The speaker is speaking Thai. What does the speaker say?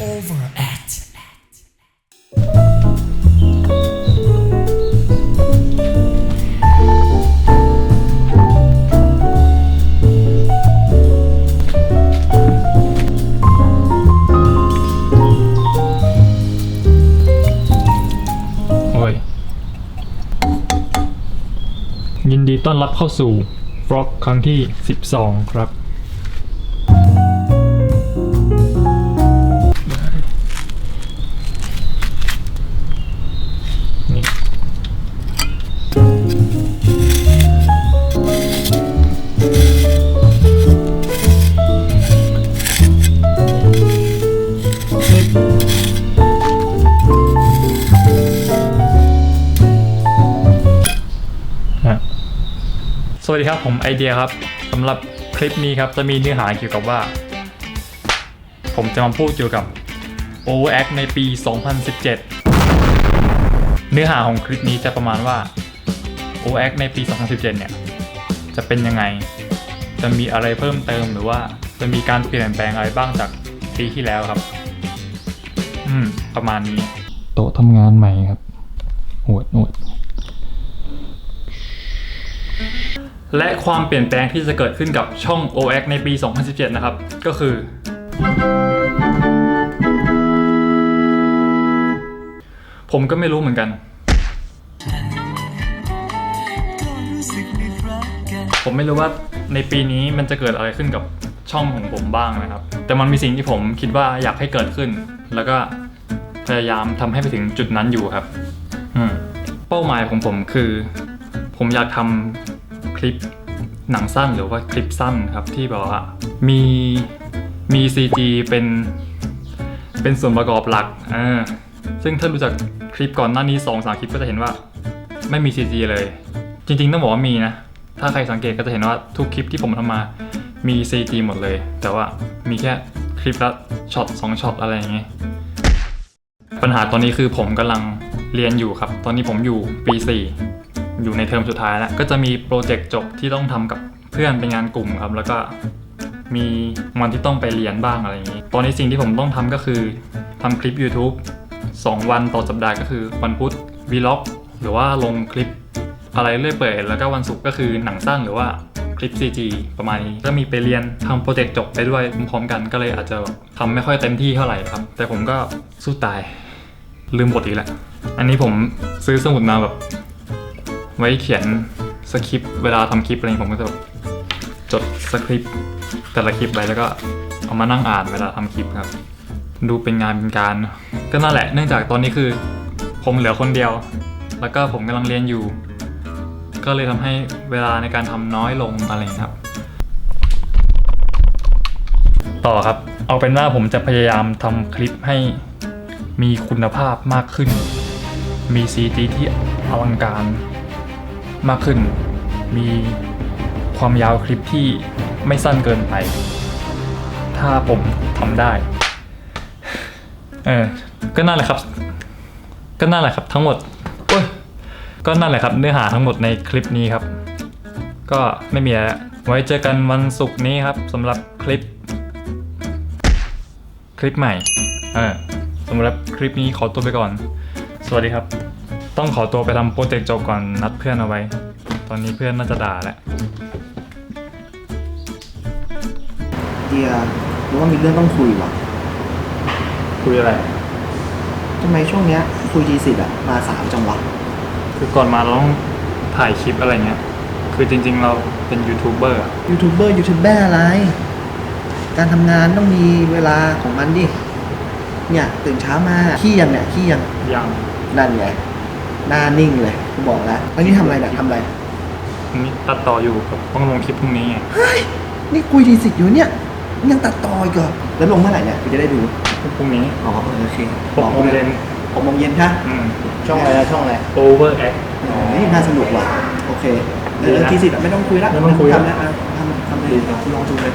overact โอ้ยยินดีต้อนรับเข้าสู่ฟล็อกครั้งที่ 12 ครับ สวัสดีครับผมไอเดียครับสำหรับคลิปนี้ครับจะมีเนื้อหาเกี่ยวกับว่า ผมจะมาพูดเกี่ยวกับ OAC ในปี 2017 เนื้อหาของคลิปนี้จะประมาณว่า OAC ในปี 2017 เนี่ย จะเป็นยังไง จะมีอะไรเพิ่มเติมหรือว่าจะมีการเปลี่ยนแปลงอะไรบ้างจากปีที่แล้วครับ อืม ประมาณนี้ โต๊ะทำงานใหม่ครับหวดหวด และความเปลี่ยนแปลงที่จะเกิดขึ้นกับช่อง OX ในปี 2017 นะครับ ก็คือ ผมก็ไม่รู้เหมือนกัน ผมไม่รู้ว่าในปีนี้มันจะเกิดอะไรขึ้นกับช่องของผมบ้างนะครับ แต่มันมีสิ่งที่ผมคิดว่าอยากให้เกิดขึ้น แล้วก็พยายามทำให้ไปถึงจุดนั้นอยู่ครับอืเป้าหมายของผมคือ ผมอยากทำ คลิปหนังสั้นหรือว่าคลิปสั้นครับ ที่แบบว่ามีมี CG เป็นเป็นส่วนประกอบหลักอ่าซึ่งถ้ารู้จักคลิปก่อนหน้านี้2อสาคลิปก็จะเห็นว่าไม่มี CG เลย จริงๆต้องบอกว่ามีนะ ถ้าใครสังเกตก็จะเห็นว่าทุกคลิปที่ผมทำมามี CG หมดเลย แต่ว่ามีแค่คลิปละช็อต2ช็อตอะไรอย่างเงี้ยปัญหาตอนนี้คือผมกำลังเรียนอยู่ครับ ตอนนี้ผมอยู่ปี4 อยู่ในเทอมสุดท้ายแล้วก็จะมีโปรเจกต์จบที่ต้องทำกับเพื่อนเป็นงานกลุ่มครับ แล้วก็มีวันที่ต้องไปเรียนบ้างอะไรอย่างนี้ ตอนนี้สิ่งที่ผมต้องทำก็คือทำคลิป YouTube 2 วันต่อสัปดาห์ก็คือวันพุธวีล็อกหรือว่าลงคลิปอะไรเรื่อยเปื่อยแล้วก็วันศุกร์ก็คือหนังสั้นหรือว่าคลิป CG ประมาณนี้ก็มีไปเรียนทำโปรเจกต์จบไปด้วยพร้อมๆกันก็เลยอาจจะทำไม่ค่อยเต็มที่เท่าไหร่ครับ แต่ผมก็สู้ตายลืมบทอีกแล้ว อันนี้ผมซื้อสมุดมาแบบ ไว้เขียนสคริปต์เวลาทำคลิปอะไรอย่างนี้ผมก็จะแบบจดสคริปต์แต่ละคลิปไว้แล้วก็เอามานั่งอ่านเวลาทำคลิปครับ ดูเป็นงานเป็นการ ก็นั่นแหละเนื่องจากตอนนี้คือ ผมเหลือคนเดียว แล้วก็ผมกำลังเรียนอยู่ ก็เลยทำให้เวลาในการทำน้อยลงอะไรอย่างนี้ครับ ต่อครับเอาเป็นว่าผมจะพยายามทำคลิปให้มีคุณภาพมากขึ้น มี CG ที่อลังการ มากขึ้น มีความยาวคลิปที่ไม่สั้นเกินไป ถ้าผมทำได้ เออ ก็นั่นแหละครับ ก็นั่นแหละครับทั้งหมดโอ้ยก็นั่นแหละครับ เนื้อหาทั้งหมดในคลิปนี้ครับ ก็ไม่มีอะไรแล้วไว้เจอกันวันศุกร์นี้ครับสำหรับคลิป คลิปใหม่ เออสำหรับคลิปนี้ขอตัวไปก่อน สวัสดีครับ ต้องขอตัวไปทำโปรเจกต์จบก่อนนัดเพื่อนเอาไว้ ตอนนี้เพื่อนน่าจะด่าแล้วเดียหรือว่ามีเรื่องต้องคุยว่ะคุยอะไร ทำไมช่วงเนี้ยคุยทีสิทธ์อะมาสามจังวะคือก่อนมาเราต้องถ่ายคลิปอะไรเงี้ย คือจริง ๆ เราเป็นยูทูบเบอร์อะยูทูบเบอร์ยูทูบเบอร์อะไร การทำงานต้องมีเวลาของมันดิ เนี่ยตื่นเช้ามาขี้ยังเนี่ยขี้ยังยัง นั่นไง หน้านิ่งเลยกูบอกแล้วอันนี้ทำอะไรเนี่ยทำอะไร นี่ตัดต่ออยู่ครับต้องลงคลิปพรุ่งนี้ไงเฮ้ย นี่คุยทีสิทธ์อยู่เนี่ยยังตัดต่ออีกเหรอแล้วลงเมื่อไหร่เนี่ยกูจะได้ดู พรุ่งนี้ อ๋อเออโอเคหกโมงเย็น หกโมงเย็นค่ะอืม ช่องอะไรนะช่องอะไร Overact นี่น่าสนุกว่ะ โอเคเออทีสิทธ์อะไม่ต้องคุยละไม่ต้องคุยละ ทำแล้วอะทำทำเลยลองดูเลย